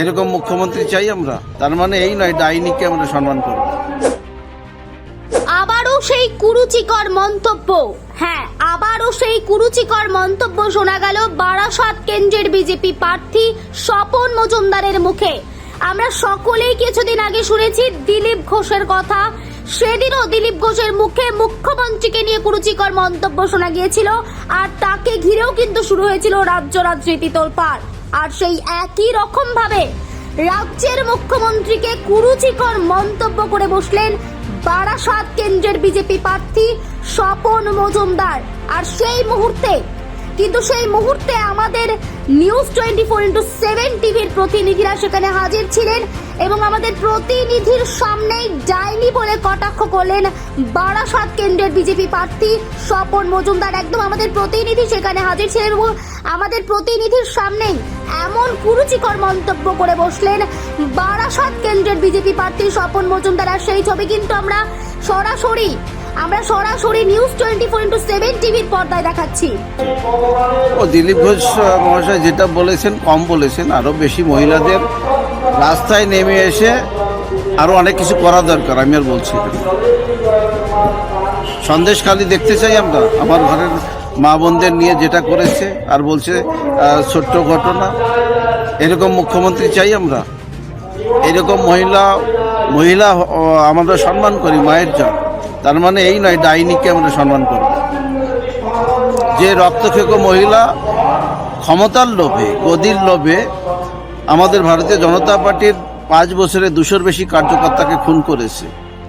এরকম মুখ্যমন্ত্রী চাই আমরা। তার মানে এই নয় ডাইনিকে আমরা সম্মান করব। আবারও সেই কুরুচিকর মন্তব্য। হ্যাঁ আবারও সেই কুরুচিকর মন্তব্য শোনা গেল বারাসাত কেন্দ্রের বিজেপি প্রার্থী স্বপন মজুমদারের মুখে। আমরা সকলেই কিছুদিন আগে শুনেছি দিলীপ ঘোষের কথা। সেদিনও দিলীপ ঘোষের মুখে মুখ্যমন্ত্রীকে নিয়ে কুরুচিকর মন্তব্য শোনা গিয়েছিল। আর তাকে ঘিরেও কিন্তু শুরু হয়েছিল রাজ্য রাজনীতি তোলপাড়। আর সেই একই রকম ভাবে রাজ্যের মুখ্যমন্ত্রীকে কুরুচিকর মন্তব্য করে বসলেন বারাসাত কেন্দ্রের বিজেপি প্রার্থী স্বপন মজুমদার। আর সেই মুহূর্তে কিন্তু সেই মুহূর্তে আমাদের news twenty four into seven টিভির প্রতিনিধিরা সেখানে হাজির ছিলেন এবং আমাদের প্রতিনিধির সামনেই ডাইনি বলে কটাক্ষ করলেন বারাসাত কেন্দ্রের বিজেপি প্রার্থী স্বপন মজুমদার। একদম আমাদের প্রতিনিধি সেখানে হাজির ছিলেন এবং আমাদের প্রতিনিধির সামনেই এমন কুরুচিকর মন্তব্য করে বসলেন বারাসাত কেন্দ্রের বিজেপি প্রার্থী স্বপন মজুমদার। আর সেই ছবি কিন্তু আমরা সরাসরি আমরা সরাসরি news twenty four into seven টিভির পর্দায় দেখাচ্ছি। ও দিলীপ ঘোষ মহাশয় যেটা বলেছেন, কম বলেছেন আরও বেশি মহিলাদের রাস্তায় নেমে এসে আরও অনেক কিছু করা দরকার, আমি আর বলছি। সন্দেশ খালি দেখতে চাই আমরা, আমার ঘরের মা বোনদের নিয়ে যেটা করেছে আর বলছে ছোট্ট ঘটনা, এরকম মুখ্যমন্ত্রী চাই আমরা। এরকম মহিলা মহিলা আমরা সম্মান করি, মায়ের জন্য তার মানে এই নয় ডাইনিকে আমরা সম্মান করব। যে রক্তক্ষেক মহিলা ক্ষমতার লোভে, গদির লোভে আমাদের ভারতীয় জনতা পার্টির পাঁচ বছরে দুশোর বেশি কার্যকর্তাকে খুন করেছে